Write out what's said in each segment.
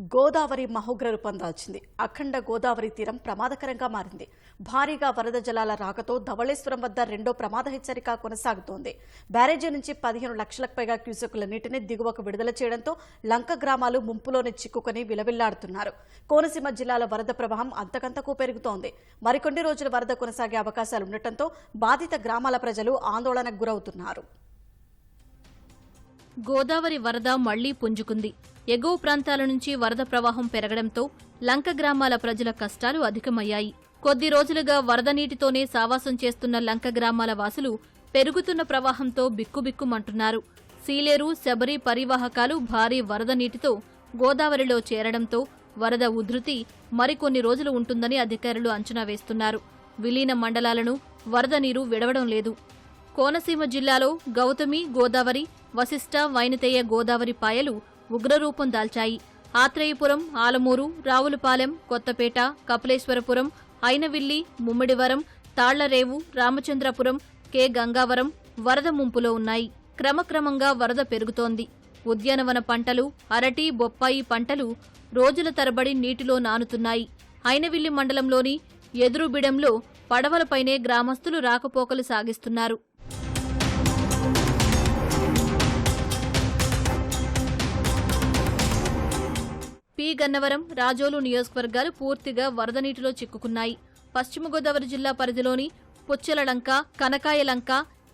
గోదావరి మహోగ్ర రూపం దాల్చింది. అఖండ గోదావరి తీరం ప్రమాదకరంగా మారింది. భారీగా వరద జలాల రాకతో ధవళేశ్వరం వద్ద రెండో ప్రమాద హెచ్చరిక కొనసాగుతోంది. బ్యారేజీ నుంచి పదిహేను లక్షలకు పైగా క్యూసెక్కుల నీటిని దిగువకు విడుదల చేయడంతో లంక గ్రామాలు ముంపులోనే చిక్కుకొని విలవిల్లాడుతున్నారు. కోనసీమ జిల్లాల వరద ప్రవాహం అంతకంతకు పెరుగుతోంది. మరికొన్ని రోజులు వరద కొనసాగే అవకాశాలుండటంతో బాధిత గ్రామాల ప్రజలు ఆందోళనకు గురవుతున్నారు. గోదావరి వరద మళ్ళీ పుంజుకుంది. ఎగువ ప్రాంతాల నుంచి వరద ప్రవాహం పెరగడంతో లంక గ్రామాల ప్రజల కష్టాలు అధికమయ్యాయి. కొద్ది రోజులుగా వరద నీటితోనే సావాసం చేస్తున్న లంక గ్రామాల వాసులు పెరుగుతున్న ప్రవాహంతో బిక్కుబిక్కుమంటున్నారు. సీలేరు శబరి పరివాహకాలు భారీ వరద నీటితో గోదావరిలో చేరడంతో వరద ఉధృతి మరికొన్ని రోజులు ఉంటుందని అధికారులు అంచనా వేస్తున్నారు. విలీన మండలాలను వరద నీరు విడవడం లేదు. కోనసీమ జిల్లాలో గౌతమి గోదావరి వశిష్ట వైనతేయ గోదావరి పాయలు ఉగ్రరూపం దాల్చాయి. ఆత్రేయపురం ఆలమూరు రావులపాలెం కొత్తపేట కపిలేశ్వరపురం ఐనవిల్లి ముమ్మిడివరం తాళ్ళరేవు రామచంద్రపురం కె. గంగావరం వరద ముంపులో ఉన్నాయి. క్రమక్రమంగా వరద పెరుగుతోంది. ఉద్యానవన పంటలు అరటి బొప్పాయి పంటలు రోజుల తరబడి నీటిలో నానుతున్నాయి. ఐనవిల్లి మండలంలోని ఎదురుబిడెంలో పడవలపైనే గ్రామస్తులు రాకపోకలు సాగిస్తున్నారు. పి గన్నవరం రాజోలు నియోజకవర్గాలు పూర్తిగా వరద నీటిలో చిక్కుకున్నాయి. పశ్చిమ గోదావరి జిల్లా పరిధిలోని పుచ్చల లంక కనకాయ లంక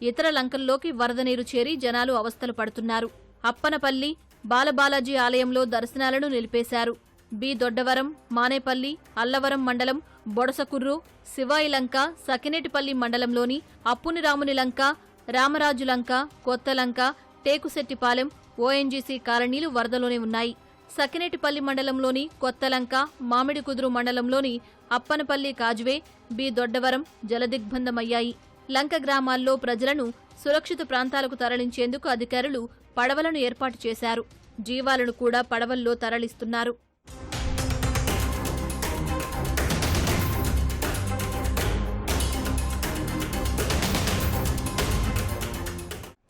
ఇతర లంకల్లోకి వరద నీరు చేరి జనాలు అవస్థలు పడుతున్నారు. అప్పనపల్లి బాలబాలాజీ ఆలయంలో దర్శనాలను నిలిపేశారు. బి దొడ్డవరం మానేపల్లి అల్లవరం మండలం బొడసకుర్రు శివాయి లంక సకినేటిపల్లి మండలంలోని అప్పునిరాముని లంక రామరాజు లంక కొత్త లంక టేకుశెట్టిపాలెం ఓఎన్జీసీ కాలనీలు వరదలోనే ఉన్నాయి. సకినేటిపల్లి మండలంలోని కొత్తలంక మామిడి కుదురు మండలంలోని అప్పనపల్లి కాజువే బి దొడ్డవరం జలదిగ్బంధమయ్యాయి. లంక గ్రామాల్లో ప్రజలను సురక్షిత ప్రాంతాలకు తరలించేందుకు అధికారులు పడవలను ఏర్పాటు చేశారు. జీవాలను కూడా పడవల్లో తరలిస్తున్నారు.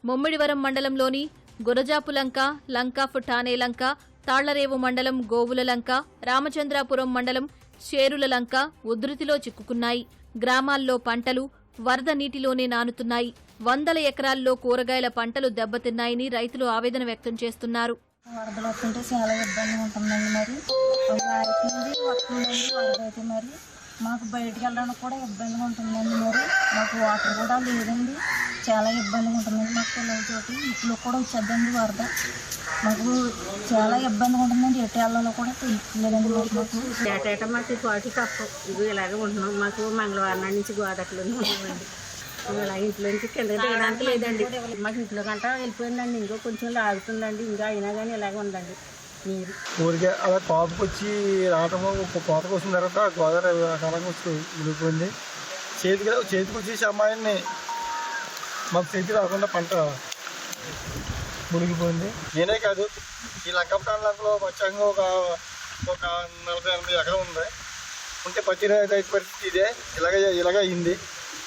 ముమ్మిడివరం మండలంలోని గురజాపులంక లంక ఠానే లంక తాళ్ళరేవు మండలం గోవుల లంక రామచంద్రాపురం మండలం చేరులలంక ఉధృతిలో చిక్కుకున్నాయి. గ్రామాల్లో పంటలు వరద నీటిలోనే నానుతున్నాయి. వందల ఎకరాల్లో కూరగాయల పంటలు దెబ్బతిన్నాయని రైతులు ఆవేదన వ్యక్తం చేస్తున్నారు. వరదలు వస్తుంటే చాలా ఇబ్బంది ఉంటుందండి మరి. వస్తుందండి వరద అయితే మరి మాకు బయటకు వెళ్ళడానికి కూడా ఇబ్బందిగా ఉంటుందండి మరి. మాకు వాటర్ కూడా లేదండి. చాలా ఇబ్బందిగా ఉంటుందండి మాకు పిల్లలతోటి. ఇంట్లో కూడా వచ్చేద్దండి వరద. మాకు చాలా ఇబ్బందిగా ఉంటుందండి. ఎటు వెళ్ళాలో కూడా తెలియలేదండి మరి మాకు. ఏటేటా మాకు పాటు తప్పు. ఇది ఇలాగే ఉంటున్నాం. మాకు మంగళవారం నాడు నుంచి గోదట్లు ఉన్నామండి. ఇలా ఇంట్లో నుంచి కింద దిగడానికి లేదండి. మాకు ఇంట్లో కంటా వెళ్ళిపోయిందండి. ఇంకో కొంచెం లాగుతుందండి. ఇంకా అయినా కానీ ఇలాగే ఉందండి. నీరు ఊరికే అలా కోతకు వచ్చి రావటం కోతకు వచ్చిన తర్వాత గోదావరి కాలంగా వచ్చి ఉడిపోయింది. చేతికి చేతికి వచ్చేసి అమ్మాయిని మాకు చేతికి రాకుండా పంట మునిగిపోయింది. నేనే కాదు ఈ లంక ప్రాంతంలో పచ్చంగా ఒక ఒక నలభై ఎనభై ఎకరం ఉంది. ఉంటే పత్తి రైతు పరిస్థితి ఇదే ఇలాగ ఇలాగ అయింది.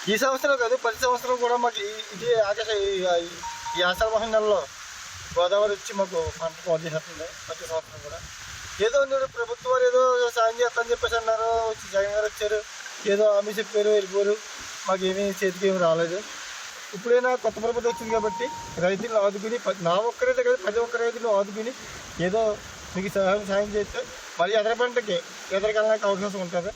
ఈ సంవత్సరం కాదు ప్రతి సంవత్సరం కూడా మాకు ఇది ఆకాశ ఈ- ఈ ఆషాఢ మాసం నెలలో గోదావరి వచ్చి మాకు పంట పాడు చేసేస్తుంది ప్రతి సంవత్సరం కూడా. ఏదో ఉంది ప్రభుత్వం వారు ఏదో సాయం చేస్తామని చెప్పేసి అన్నారు వచ్చి జగన్ గారు వచ్చారు ఏదో హామీ చెప్పారు వెళ్ళిపోరు. మాకేమీ చేతికి ఏమి రాలేదు. ఇప్పుడైనా కొత్త ప్రభుత్వం వచ్చింది కాబట్టి రైతులను ఆదుకుని నా ఒక్కరైతే కాదు ప్రతి ఒక్క రైతులు ఆదుకుని ఏదో మీకు సహాయం సాయం చేస్తే మళ్ళీ ఎదర పంటకి ఎదరికెళ్ళడానికి అవకాశం ఉంటుంది.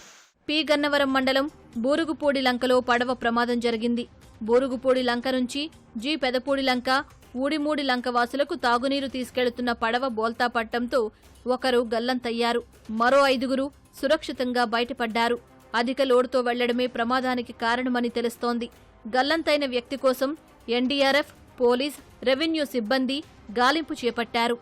పి. గన్నవరం మండలం బోరుగుపూడి లంకలో పడవ ప్రమాదం జరిగింది. బోరుగుపూడి లంక నుంచి జి. పెదపూడి లంక ఊడిమూడి లంకవాసులకు తాగునీరు తీసుకెళ్తున్న పడవ బోల్తా పట్టంతో ఒకరు గల్లంతయ్యారు. మరో ఐదుగురు సురక్షితంగా బయటపడ్డారు. అధిక లోడుతో వెళ్ళడమే ప్రమాదానికి కారణమని తెలుస్తోంది. గల్లంతైన వ్యక్తి కోసం ఎన్డీఆర్ఎఫ్ పోలీస్ రెవెన్యూ సిబ్బంది గాలింపు చేపట్టారు.